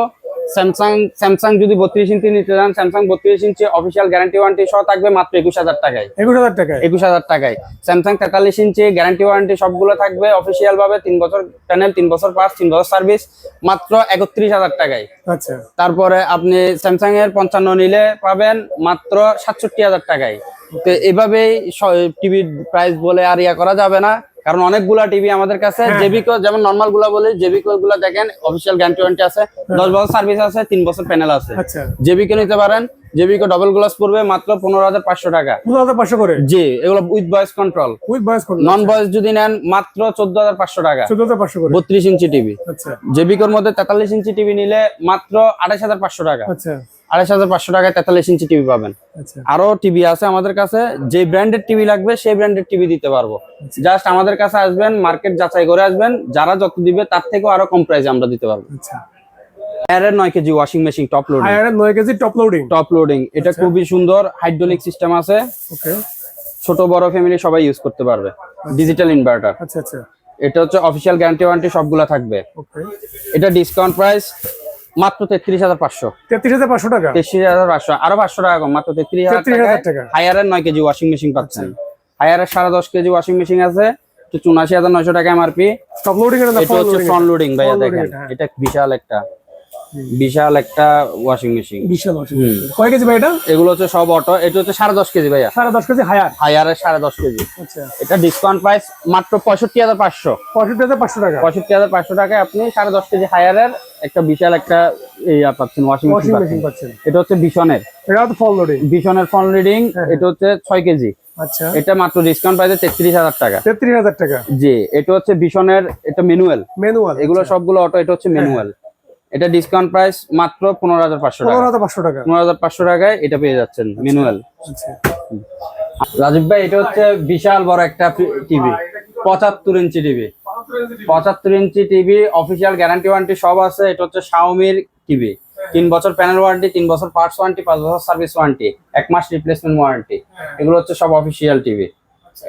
স্যামসাং স্যামসাং যদি বত্রিশ ইঞ্চি নিতে চান স্যামসাং বত্রিশ ইঞ্চি অফিসিয়াল গ্যারান্টি ওয়ারেন্টি সহ থাকবে মাত্র একুশ হাজার টাকায়। একুশ হাজার টাকায়? একুশ হাজার টাকায়। স্যামসাং তেতাল্লিশ ইঞ্চি গ্যারান্টি ওয়ারেন্টি সবগুলো থাকবে অফিসিয়াল ভাবে তিন বছর প্যানেল তিন বছর পাস তিন বছর সার্ভিস মাত্র একত্রিশ হাজার টাকায়। আচ্ছা। তারপরে আপনি স্যামসাং এর পঞ্চান্ন নিলে পাবেন মাত্র সাতষট্টি হাজার টাকায়। তো এভাবেই টিভির প্রাইস বলে আর ইয়া করা যাবে না। কারণ অনেকগুলা টিভি আমাদের কাছে জেবিকো যেমন নর্মালগুলা বলি জেবিকো গুলা দেখেন অফিসিয়াল গ্যারান্টি ওয়ারেন্টি আছে দশ বছর সার্ভিস আছে তিন বছর প্যানেল আছে। আচ্ছা। জেবিকো নিতে পারেন জেবিকো ডবল গ্লাস পড়বে মাত্র পনেরো হাজার পাঁচশো টাকা। পনেরো হাজার পাঁচশো করে? জি এগুলো with voice control with voice control non voice যদি নেন মাত্র চোদ্দ হাজার পাঁচশো টাকা। চোদ্দ হাজার পাঁচশো করে। বত্রিশ ইঞ্চি টিভি আচ্ছা। জেবিকোর মধ্যে তেতাল্লিশ ইঞ্চি টিভি নিলে মাত্র আঠাশ হাজার পাঁচশো টাকা। আচ্ছা। আঠাশ হাজার পাঁচশো টাকায় তেতাল্লিশ ইঞ্চি টিভি পাবেন। আচ্ছা। আরও টিভি আছে আমাদের কাছে যে ব্র্যান্ডের টিভি লাগবে সেই ব্র্যান্ডের টিভি দিতে পারব। জাস্ট আমাদের কাছে আসবেন মার্কেট যাচাই করে আসবেন যারা যত দিবে তার থেকেও আরও কম প্রাইসে আমরা দিতে পারব। আচ্ছা। এর নয় KG washing machine top loading Haier নয় KG top loading top loading এটা খুবই সুন্দর হাইড্রোলিক সিস্টেম আছে। ওকে ছোট বড় ফ্যামিলি সবাই ইউজ করতে পারবে। ডিজিটাল ইনভার্টার আচ্ছা আচ্ছা। এটা হচ্ছে অফিসিয়াল গ্যারান্টি ওয়ারেন্টি সবগুলা থাকবে। ওকে এটা ডিসকাউন্ট প্রাইস মাত্র তেত্রিশ হাজার পাঁচশো। তেত্রিশ হাজার পাঁচশো টাকা? তেত্রিশ হাজার পাঁচশো। আরও পাঁচশো টাকা কম মাত্র তেত্রিশ হাজার 33,000 টাকা। হায়ারের নয় কেজি ওয়াশিং মেশিন পাচ্ছেন। হায়ারের সাড়ে দশ কেজি ওয়াশিং মেশিন আছে। চুনাশি হাজার নয়শো টাকা এমআরপি এর এটা হচ্ছে ফ্রন্ট লোডিং ভাইয়া দেখেন। হ্যাঁ। এটা বিশাল একটা। বিশাল একটা ওয়াশিং মেশিন বিশাল কয় কেজি ভাই এটা? এগুলো হচ্ছে সব অটো এটা হচ্ছে সাড়ে দশ কেজি ভাইয়া। সাড়ে দশ কেজি হায়ার হায়ারের সাড়ে দশ কেজি। আচ্ছা। এটা ডিসকাউন্ট প্রাইস মাত্র পঁয়ষট্টি হাজার পাঁচশো। পঁয়ষট্টি হাজার পাঁচশো টাকা। পঁয়ষট্টি হাজার পাঁচশো টাকায় আপনি সাড়ে দশ কেজি হায়ারের একটা বিশাল একটা ইয়া পাচ্ছেন ওয়াশিং মেশিন পাচ্ছেন। এটা হচ্ছে বিশনের এটা হচ্ছে ফল লোডিং বিশনের ফল রিডিং এটা হচ্ছে ছয় কেজি। আচ্ছা। এটা মাত্র ডিসকাউন্ট প্রাইসে তেত্রিশ হাজার টাকা। তেত্রিশ হাজার টাকা। জি এটা হচ্ছে বিশনের এটা ম্যানুয়াল ম্যানুয়াল এগুলো সবগুলো অটো এটা হচ্ছে ম্যানুয়াল এটা ডিসকাউন্ট প্রাইস মাত্র পনেরো হাজার পাঁচশো পনেরো টাকা হাজার পাঁচশো টাকা। পনেরো হাজার পাঁচশো টাকায় এটা পেয়ে যাচ্ছেন ম্যানুয়াল আচ্ছা। রাজীব ভাই এটা হচ্ছে বিশাল বড় একটা টিভি পঁচাত্তর ইঞ্চি টিভি পঁচাত্তর inch TV official guarantee warranty সব আছে। এটা হচ্ছে শাওমির টিভি তিন বছর প্যানেল ওয়ারেন্টি তিন বছর পার্টস ওয়ারেন্টি পাঁচ বছর সার্ভিস ওয়ারেন্টি এক মাস রিপ্লেসমেন্ট ওয়ারেন্টি এগুলো হচ্ছে সব অফিসিয়াল টিভি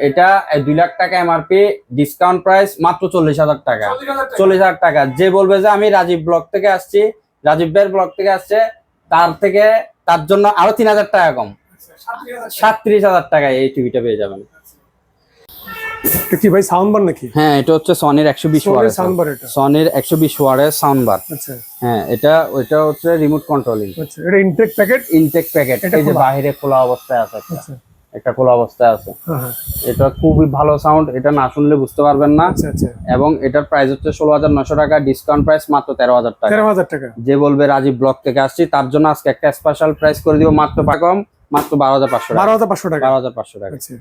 এটা দুই লাখ টাকা এমআরপি ডিসকাউন্ট প্রাইস মাত্র চল্লিশ হাজার টাকা। চল্লিশ হাজার টাকা। যে বলবে যে আমি রাজীব ব্লক থেকে আসছি রাজীব ভাইয়ের ব্লক থেকে আসছে তার থেকে তার জন্য আরও তিন হাজার টাকা কম। সাতত্রিশ হাজার টাকায় এই টিভিটা পেয়ে যাবেন। এটা কি ভাই সাউন্ড বার নাকি? হ্যাঁ এটা হচ্ছে সনির একশো বিশ ওয়ারের সাউন্ড বার এটা। সনির একশো বিশ ওয়ারের সাউন্ড বার আচ্ছা। হ্যাঁ এটা ওইটা হচ্ছে রিমোট কন্ট্রোলিং আচ্ছা এটা ইনটেক প্যাকেট ইনটেক প্যাকেট এই যে খোলা। বাইরে খোলা অবস্থায় আছে আচ্ছা। একটা খোলা অবস্থায় আছে। হ্যাঁ হ্যাঁ। এটা খুবই ভালো সাউন্ড এটা না শুনলে বুঝতে পারবেন না। আচ্ছা আচ্ছা। এবং এটার প্রাইস হচ্ছে ষোলো হাজার নশো টাকা ডিসকাউন্ট প্রাইস মাত্র তেরো হাজার টাকা। তেরো হাজার টাকা। যে বলবে রাজীব ব্লক থেকে আসছি তার জন্য আজকে একটা স্পেশাল প্রাইস করে দিব মাত্র কম মাত্র বারো হাজার পাঁচশো টাকা। বারো হাজার পাঁচশো টাকা। বারো হাজার পাঁচশো টাকা। আচ্ছা।